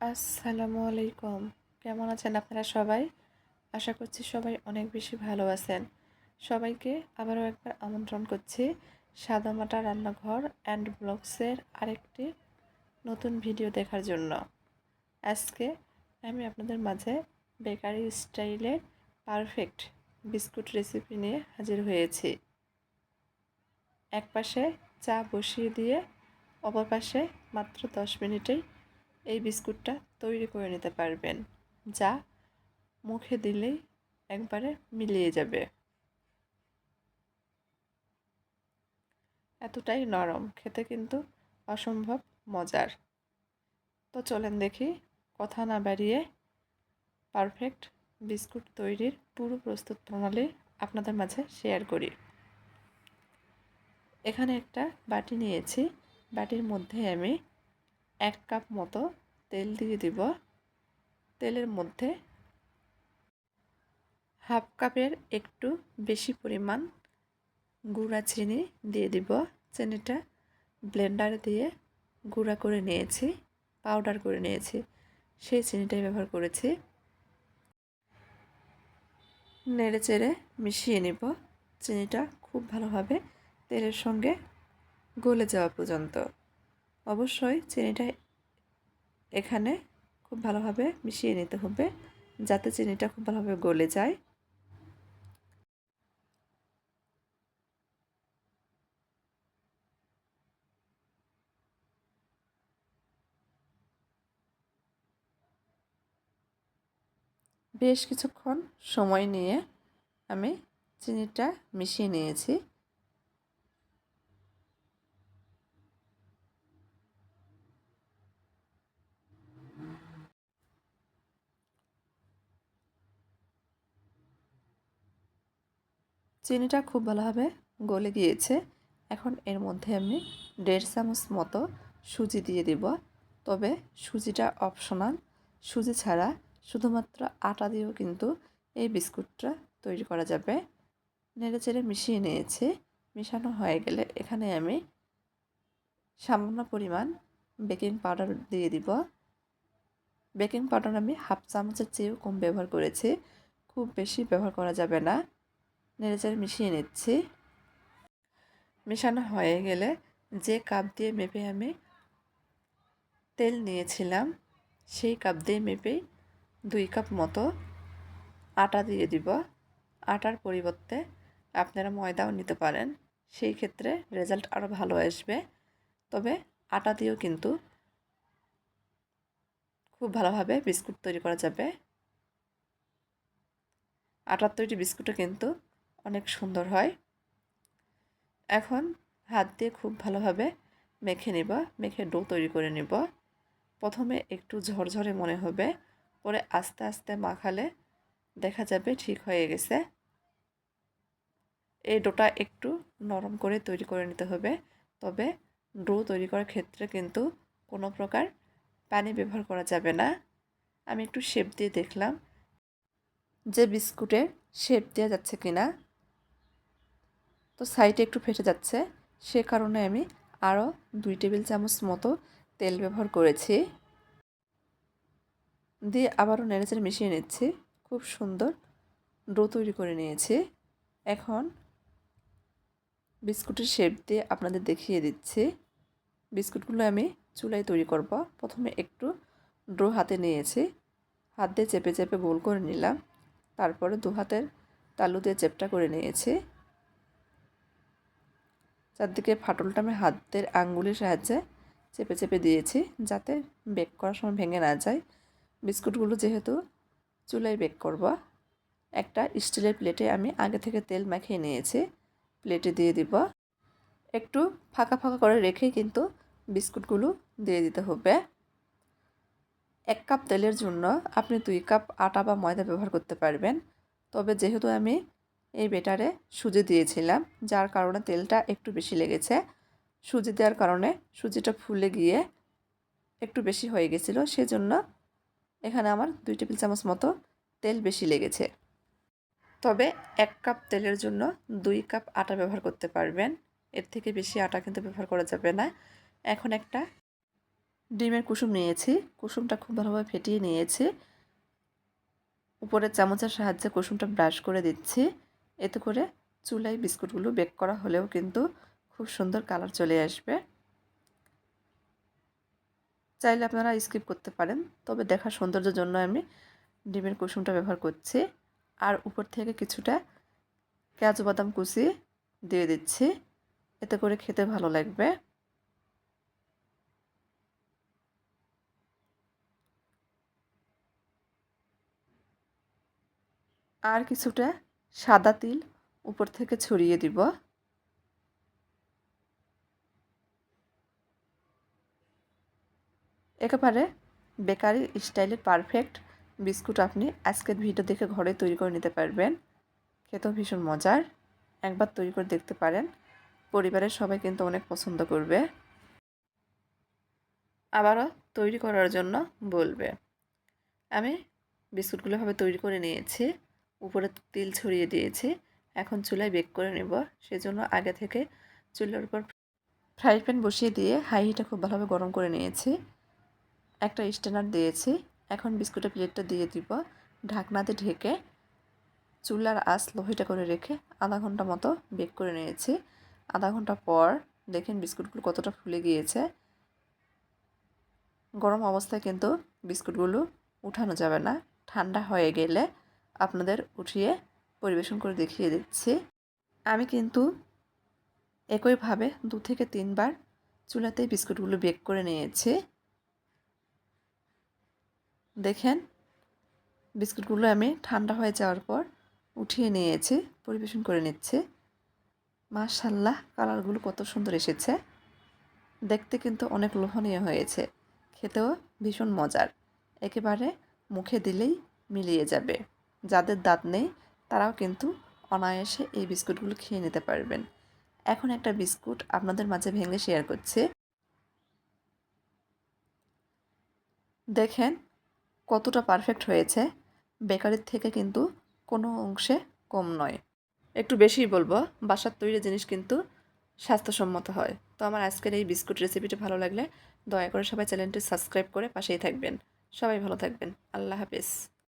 আসসালামু আলাইকুম। কেমন আছেন আপনারা সবাই? আশা করছি সবাই অনেক বেশি ভালো আছেন। সবাইকে আবারও একবার আমন্ত্রণ করছি সাদামাটা রান্নাঘর অ্যান্ড ব্লগসের আরেকটি নতুন ভিডিও দেখার জন্য। আজকে আমি আপনাদের মাঝে বেকারি স্টাইলের পারফেক্ট বিস্কুট রেসিপি নিয়ে হাজির হয়েছি। এক পাশে চা বসিয়ে দিয়ে অপর পাশে মাত্র দশ মিনিটেই এই বিস্কুটটা তৈরি করে নিতে পারবেন, যা মুখে দিলেই একবারে মিলিয়ে যাবে। এতটাই নরম, খেতে কিন্তু অসম্ভব মজার। তো চলেন দেখি, কথা না বাড়িয়ে পারফেক্ট বিস্কুট তৈরির পুরো প্রস্তুত প্রণালী আপনাদের মাঝে শেয়ার করি। এখানে একটা বাটি নিয়েছি, বাটির মধ্যে আমি এক কাপ মতো তেল দিয়ে দিব। তেলের মধ্যে হাফ কাপের একটু বেশি পরিমাণ গুঁড়া চিনি দিয়ে দিব। চিনিটা ব্লেন্ডার দিয়ে গুঁড়া করে নিয়েছি, পাউডার করে নিয়েছি। সেই চিনিটাই ব্যবহার করেছি। নেড়ে চেড়ে মিশিয়ে নেব। চিনিটা খুব ভালোভাবে তেলের সঙ্গে গলে যাওয়া পর্যন্ত। অবশ্যই চিনিটা এখানে খুব ভালোভাবে মিশিয়ে নিতে হবে যাতে চিনিটা খুব ভালোভাবে গলে যায়। বেশ কিছুক্ষণ সময় নিয়ে আমি চিনিটা মিশিয়ে নিয়েছি। চিনিটা খুব ভালোভাবে গলে গিয়েছে। এখন এর মধ্যে আমি দেড় চামচ মতো সুজি দিয়ে দিব। তবে সুজিটা অপশনাল সুজি ছাড়া শুধুমাত্র আটা দিয়েও কিন্তু এই বিস্কুটটা তৈরি করা যাবে। নেড়ে চেড়ে মিশিয়ে নিয়েছি। মিশানো হয়ে গেলে এখানে আমি সামান্য পরিমাণ বেকিং পাউডার দিয়ে দিব। বেকিং পাউডার আমি হাফ চামচের চেয়েও কম ব্যবহার করেছি। খুব বেশি ব্যবহার করা যাবে না। নেড়েচেড়ে মিশিয়ে নিচ্ছি। মেশানো হয়ে গেলে যে কাপ দিয়ে মেপে আমি তেল নিয়েছিলাম, সেই কাপ দিয়ে মেপেই দুই কাপ মতো আটা দিয়ে দিব। আটার পরিবর্তে আপনারা ময়দাও নিতে পারেন। সেই ক্ষেত্রে রেজাল্ট আরও ভালো আসবে। তবে আটা দিয়েও কিন্তু খুব ভালোভাবে বিস্কুট তৈরি করা যাবে। আটার তৈরি বিস্কুটও কিন্তু অনেক সুন্দর হয়। এখন হাত দিয়ে খুব ভালোভাবে মেখে নিব, মেখে ডো তৈরি করে নিব। প্রথমে একটু ঝরঝরে মনে হবে, পরে আস্তে আস্তে মাখালে দেখা যাবে ঠিক হয়ে গেছে। এই ডোটা একটু নরম করে তৈরি করে নিতে হবে, তবে ডো তৈরি করার ক্ষেত্রে কিন্তু কোনো প্রকার পানি ব্যবহার করা যাবে না। আমি একটু শেপ দিয়ে দেখলাম যে বিস্কুটের শেপ দেওয়া যাচ্ছে কিনা। তো সাইডে একটু ফেটে যাচ্ছে। সে কারণে আমি আরও দুই টেবিল চামচ মতো তেল ব্যবহার করেছি। দিয়ে আবারও নেড়েচেড়ে মিশিয়ে নিচ্ছি। খুব সুন্দর ডো তৈরি করে নিয়েছি। এখন বিস্কুটের শেপ দিয়ে আপনাদের দেখিয়ে দিচ্ছি। বিস্কুটগুলো আমি চুলায় তৈরি করব। প্রথমে একটু ডো হাতে নিয়েছি। হাত দিয়ে চেপে চেপে গোল করে নিলাম। তারপরে দু হাতের তালু দিয়ে চেপটা করে নিয়েছি। চারদিকে ফাটলটা আমি হাতের আঙ্গুলের সাহায্যে চেপে চেপে দিয়েছি যাতে বেক করার সময় ভেঙে না যায়। বিস্কুটগুলো যেহেতু চুলায় বেক করব, একটা স্টিলের প্লেটে আমি আগে থেকে তেল মাখিয়ে নিয়েছি, প্লেটে দিয়ে দিব। একটু ফাঁকা ফাঁকা করে রেখেই কিন্তু বিস্কুটগুলো দিয়ে দিতে হবে। এক কাপ তেলের জন্য আপনি দুই কাপ আটা বা ময়দা ব্যবহার করতে পারবেন, তবে যেহেতু আমি এই বেটারে সুজি দিয়েছিলাম, যার কারণে তেলটা একটু বেশি লেগেছে। সুজি দেওয়ার কারণে সুজিটা ফুলে গিয়ে একটু বেশি হয়ে গেছিল, সেজন্য এখানে আমার দুই টেবিল চামচ মতো তেল বেশি লেগেছে। তবে এক কাপ তেলের জন্য দুই কাপ আটা ব্যবহার করতে পারবেন। এর থেকে বেশি আটা কিন্তু ব্যবহার করা যাবে না। এখন একটা ডিমের কুসুম নিয়েছি, কুসুমটা খুব ভালোভাবে ফেটিয়ে নিয়েছি। উপরে চামচের সাহায্যে কুসুমটা ব্রাশ করে দিচ্ছি। এতে করে চুলায় বিস্কুটগুলো বেক করা হলেও কিন্তু খুব সুন্দর কালার চলে আসবে। চাইলে আপনারা স্কিপ করতে পারেন, তবে দেখার সৌন্দর্যের জন্য আমি ডিমের কুসুমটা ব্যবহার করছি। আর উপর থেকে কিছুটা কাজু বাদাম কুচি দিয়ে দিচ্ছি, এতে করে খেতে ভালো লাগবে। আর কিছুটা সাদা তিল উপর থেকে ছড়িয়ে দিব। একেবারে বেকারি স্টাইলের পারফেক্ট বিস্কুট আপনি আজকের ভিডিও দেখে ঘরে তৈরি করে নিতে পারবেন। খেতেও ভীষণ মজার। একবার তৈরি করে দেখতে পারেন। পরিবারের সবাই কিন্তু অনেক পছন্দ করবে। আবারও তৈরি করার জন্য বলবে। আমি বিস্কুটগুলোভাবে তৈরি করে নিয়েছি। উপরে তিল ছড়িয়ে দিয়েছি। এখন চুলায় বেক করে নেব। সেজন্য আগে থেকে চুলার উপর ফ্রাই প্যান বসিয়ে দিয়ে হাই হিটে খুব ভালোভাবে গরম করে নিয়েছি। একটা স্ট্যান্ডার দিয়েছি। এখন বিস্কুটের প্লেটটা দিয়ে দিব। ঢাকনাতে ঢেকে চুলার আঁচ লোহিটা করে রেখে আধা ঘণ্টা মতো বেক করে নিয়েছি। আধা ঘণ্টা পর দেখেন বিস্কুটগুলো কতটা ফুলে গিয়েছে। গরম অবস্থায় কিন্তু বিস্কুটগুলো উঠানো যাবে না। ঠান্ডা হয়ে গেলে আপনাদের উঠিয়ে পরিবেশন করে দেখিয়ে দিচ্ছি। আমি কিন্তু একইভাবে দু থেকে তিনবার চুলাতে বিস্কুটগুলো বেক করে নিয়েছি। দেখেন, বিস্কুটগুলো আমি ঠান্ডা হয়ে যাওয়ার পর উঠিয়ে নিয়েছি, পরিবেশন করে নিচ্ছে। মাশাল্লাহ, কালারগুলো কত সুন্দর এসেছে। দেখতে কিন্তু অনেক লোভনীয় হয়েছে। খেতেও ভীষণ মজার। একেবারে মুখে দিলেই মিলিয়ে যাবে। যাদের দাঁত নেই, তারাও কিন্তু অনায়াসে এই বিস্কুটগুলো খেয়ে নিতে পারবেন। এখন একটা বিস্কুট আপনাদের মাঝে ভেঙে শেয়ার করছে। দেখেন কতটা পারফেক্ট হয়েছে। বেকারির থেকে কিন্তু কোনো অংশে কম নয়। একটু বেশিই বলব, বাসার তৈরি জিনিস কিন্তু স্বাস্থ্যসম্মত হয়। তো আমার আজকের এই বিস্কুট রেসিপিটি ভালো লাগলে দয়া করে সবাই চ্যানেলটি সাবস্ক্রাইব করে পাশেই থাকবেন। সবাই ভালো থাকবেন। আল্লাহ হাফিজ।